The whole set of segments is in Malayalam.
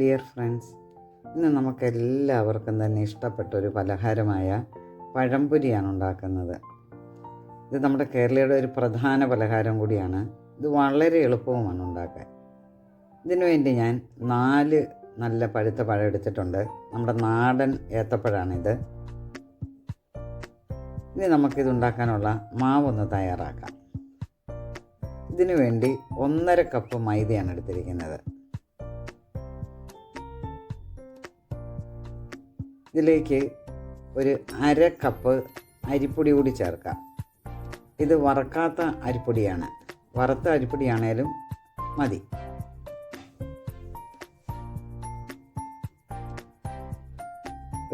ഡിയർ ഫ്രണ്ട്സ് ഇന്ന് നമുക്കെല്ലാവർക്കും തന്നെ ഇഷ്ടപ്പെട്ട ഒരു പലഹാരമായ പഴംപൊരിയാണ് ഉണ്ടാക്കുന്നത്. ഇത് നമ്മുടെ കേരളയുടെ ഒരു പ്രധാന പലഹാരം കൂടിയാണ്. ഇത് വളരെ എളുപ്പവുമാണ് ഉണ്ടാക്കാൻ. ഇതിനു വേണ്ടി ഞാൻ നാല് നല്ല പഴുത്ത പഴം എടുത്തിട്ടുണ്ട്. നമ്മുടെ നാടൻ ഏത്തപ്പഴമാണിത് ഇനി നമുക്കിത് ഉണ്ടാക്കാനുള്ള മാവൊന്ന് തയ്യാറാക്കാം. ഇതിനു വേണ്ടി ഒന്നര കപ്പ് മൈദയാണ് എടുത്തിരിക്കുന്നത്. ഇതിലേക്ക് ഒരു അര കപ്പ് അരിപ്പൊടി കൂടി ചേർക്കാം. ഇത് വറക്കാത്ത അരിപ്പൊടിയാണ്. വറുത്ത അരിപ്പൊടിയാണേലും മതി.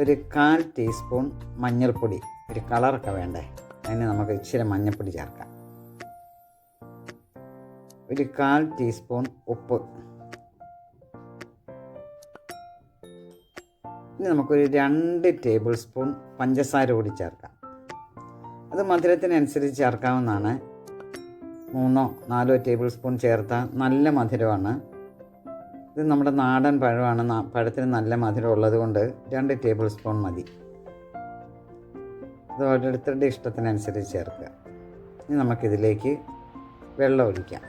ഒരു കാൽ ടീസ്പൂൺ മഞ്ഞൾപ്പൊടി ഒരു കളറൊക്കെ വേണ്ടേ? അതിന് നമുക്ക് ഇച്ചിരി മഞ്ഞൾപ്പൊടി ചേർക്കാം. ഒരു കാൽ ടീസ്പൂൺ ഉപ്പ്. ഇനി നമുക്കൊരു രണ്ട് ടേബിൾ സ്പൂൺ പഞ്ചസാര കൂടി ചേർക്കാം. അത് മധുരത്തിനനുസരിച്ച് ചേർക്കാവുന്നതാണ്. മൂന്നോ നാലോ ടേബിൾ സ്പൂൺ ചേർത്താൽ നല്ല മധുരമാണ്. ഇത് നമ്മുടെ നാടൻ പഴമാണ്. പഴത്തിന് നല്ല മധുരം ഉള്ളത് കൊണ്ട് രണ്ട് ടേബിൾ സ്പൂൺ മതി. ഇത് ഓരോരുത്തരുടെ ഇഷ്ടത്തിനനുസരിച്ച് ചേർക്കുക. ഇനി നമുക്കിതിലേക്ക് വെള്ളം ഒഴിക്കാം.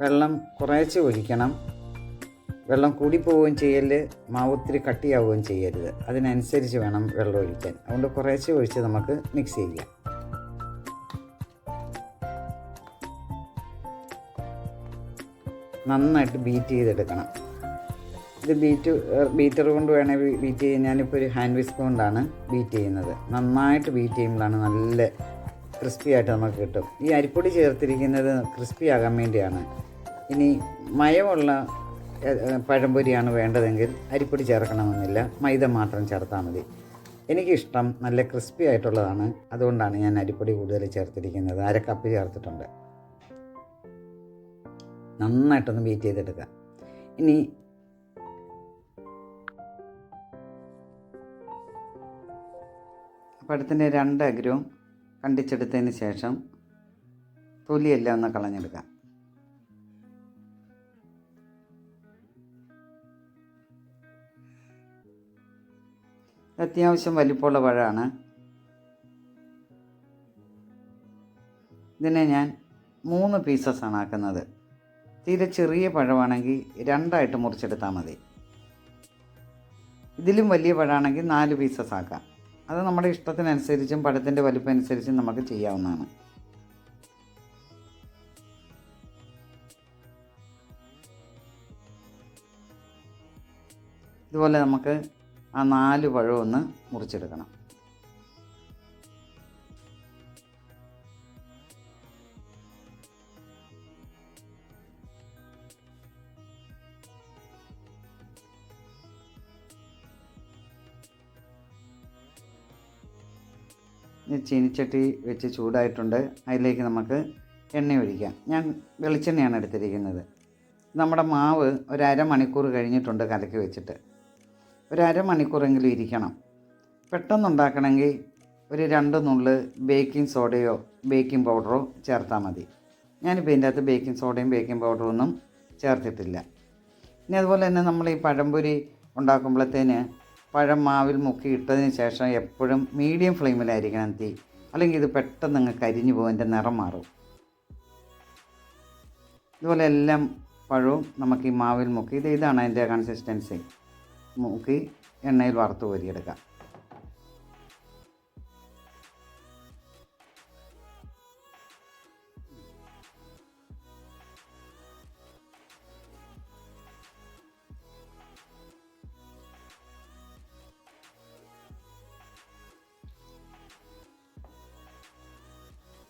വെള്ളം കുറേശ്ശെ ഒഴിക്കണം. വെള്ളം കൂടിപ്പോവുകയും ചെയ്യൽ മാവ് ഒത്തിരി കട്ടിയാവുകയും ചെയ്യരുത്. അതിനനുസരിച്ച് വേണം വെള്ളം ഒഴിക്കാൻ. അതുകൊണ്ട് കുറേശ്ശെ ഒഴിച്ച് നമുക്ക് മിക്സ് ചെയ്യാം. നന്നായിട്ട് ബീറ്റ് ചെയ്തെടുക്കണം. ഇത് ബീറ്റ് ബീറ്റർ കൊണ്ട് വേണേൽ ബീറ്റ് ചെയ്യാൻ ഞാനിപ്പോൾ ഒരു ഹാൻഡ് വിസ്ക് കൊണ്ടാണ് ബീറ്റ് ചെയ്യുന്നത്. നന്നായിട്ട് ബീറ്റ് ചെയ്യുമ്പോഴാണ് നല്ല ക്രിസ്പി ആയിട്ട് നമുക്ക് കിട്ടും. ഈ അരിപ്പൊടി ചേർത്തിരിക്കുന്നത് ക്രിസ്പി ആകാൻ വേണ്ടിയാണ്. ഇനി മയമുള്ള പഴംപൊരിയാണ് വേണ്ടതെങ്കിൽ അരിപ്പൊടി ചേർക്കണമെന്നില്ല. മൈദ മാത്രം ചേർത്താൽ മതി. എനിക്കിഷ്ടം നല്ല ക്രിസ്പി ആയിട്ടുള്ളതാണ്. അതുകൊണ്ടാണ് ഞാൻ അരിപ്പൊടി കൂടുതൽ ചേർത്തിരിക്കുന്നത്. അര കപ്പ് ചേർത്തിട്ടുണ്ട്. നന്നായിട്ടൊന്ന് ബീറ്റ് ചെയ്തെടുക്കുക. ഇനി പഴത്തിന്റെ രണ്ട് അഗ്രവും കണ്ടിച്ചെടുത്തതിന് ശേഷം തൊലിയെല്ലാം ഒന്ന് കളഞ്ഞെടുക്കാം അത്യാവശ്യം വലിപ്പമുള്ള പഴമാണ്. ഇതിനെ ഞാൻ മൂന്ന് പീസസാണ് ആക്കുന്നത്. തീരെ ചെറിയ പഴമാണെങ്കിൽ രണ്ടായിട്ട് മുറിച്ചെടുത്താൽ മതി. ഇതിലും വലിയ പഴമാണെങ്കിൽ നാല് പീസസ് ആക്കാം. അത് നമ്മുടെ ഇഷ്ടത്തിനനുസരിച്ചും പഴത്തിന്റെ വലിപ്പം അനുസരിച്ചും നമുക്ക് ചെയ്യാവുന്നതാണ്. ഇതുപോലെ നമുക്ക് ആ നാല് പഴം ഒന്ന് മുറിച്ചെടുക്കണം ചീനിച്ചട്ടി വെച്ച് ചൂടായിട്ടുണ്ട്. അതിലേക്ക് നമുക്ക് എണ്ണ ഒഴിക്കാം. ഞാൻ വെളിച്ചെണ്ണയാണ് എടുത്തിരിക്കുന്നത്. നമ്മുടെ മാവ് ഒരു അരമണിക്കൂർ കഴിഞ്ഞിട്ടുണ്ട് കലക്കി വെച്ചിട്ട്. ഒരു അരമണിക്കൂറെങ്കിലും ഇരിക്കണം. പെട്ടെന്നുണ്ടാക്കണമെങ്കിൽ ഒരു രണ്ട് നുള്ള് ബേക്കിംഗ് സോഡയോ ബേക്കിംഗ് പൗഡറോ ചേർത്താൽ മതി. ഞാനിപ്പോൾ ഇതിന്റെ അകത്ത് ബേക്കിംഗ് സോഡയും ബേക്കിംഗ് പൗഡറും ഒന്നും ചേർത്തിട്ടില്ല. ഇനി അതുപോലെ തന്നെ നമ്മൾ ഈ പഴംപൊരി ഉണ്ടാക്കുമ്പോഴത്തേന് പഴം മാവിൽ മുക്കി ഇട്ടതിന് ശേഷം എപ്പോഴും മീഡിയം ഫ്ലെയിമിലായിരിക്കണം തീ. അല്ലെങ്കിൽ ഇത് പെട്ടെന്ന് അങ്ങ് കരിഞ്ഞു പോകും എന്റെ നിറം മാറും. ഇതുപോലെ എല്ലാം പഴവും നമുക്ക് ഈ മാവിൽ മുക്കി ഇത് ഇതാണ് അതിന്റെ കൺസിസ്റ്റൻസി മുക്കി എണ്ണയിൽ വറുത്ത് കോരിയെടുക്കാം.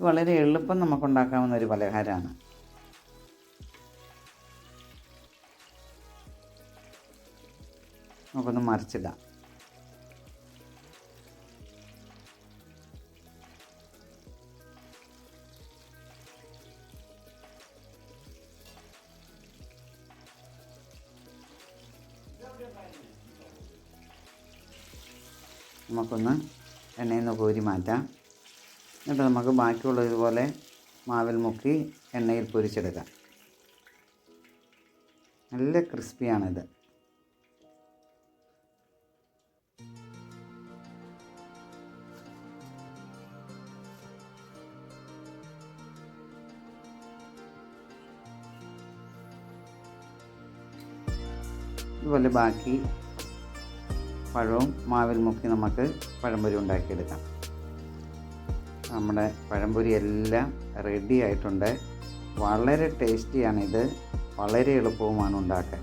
വളരെ എളുപ്പം നമുക്കുണ്ടാക്കാവുന്ന ഒരു പലഹാരമാണ്. നമുക്കൊന്ന് മറിച്ചിടാം. നമുക്കൊന്ന് എണ്ണയിൽ നിന്ന് കോരി മാറ്റാം. എന്നിട്ട് നമുക്ക് ബാക്കിയുള്ള ഇതുപോലെ മാവിൽ മുക്കി എണ്ണയിൽ പൊരിച്ചെടുക്കാം. നല്ല ക്രിസ്പിയാണിത്. ഇതുപോലെ ബാക്കി പഴവും മാവിൽ മുക്കി നമുക്ക് പഴംപൊരി ഉണ്ടാക്കിയെടുക്കാം. നമ്മുടെ പഴംപൊരി എല്ലാം റെഡി ആയിട്ടുണ്ട്. വളരെ ടേസ്റ്റിയാണിത് വളരെ എളുപ്പവുമാണ് ഉണ്ടാക്കാൻ.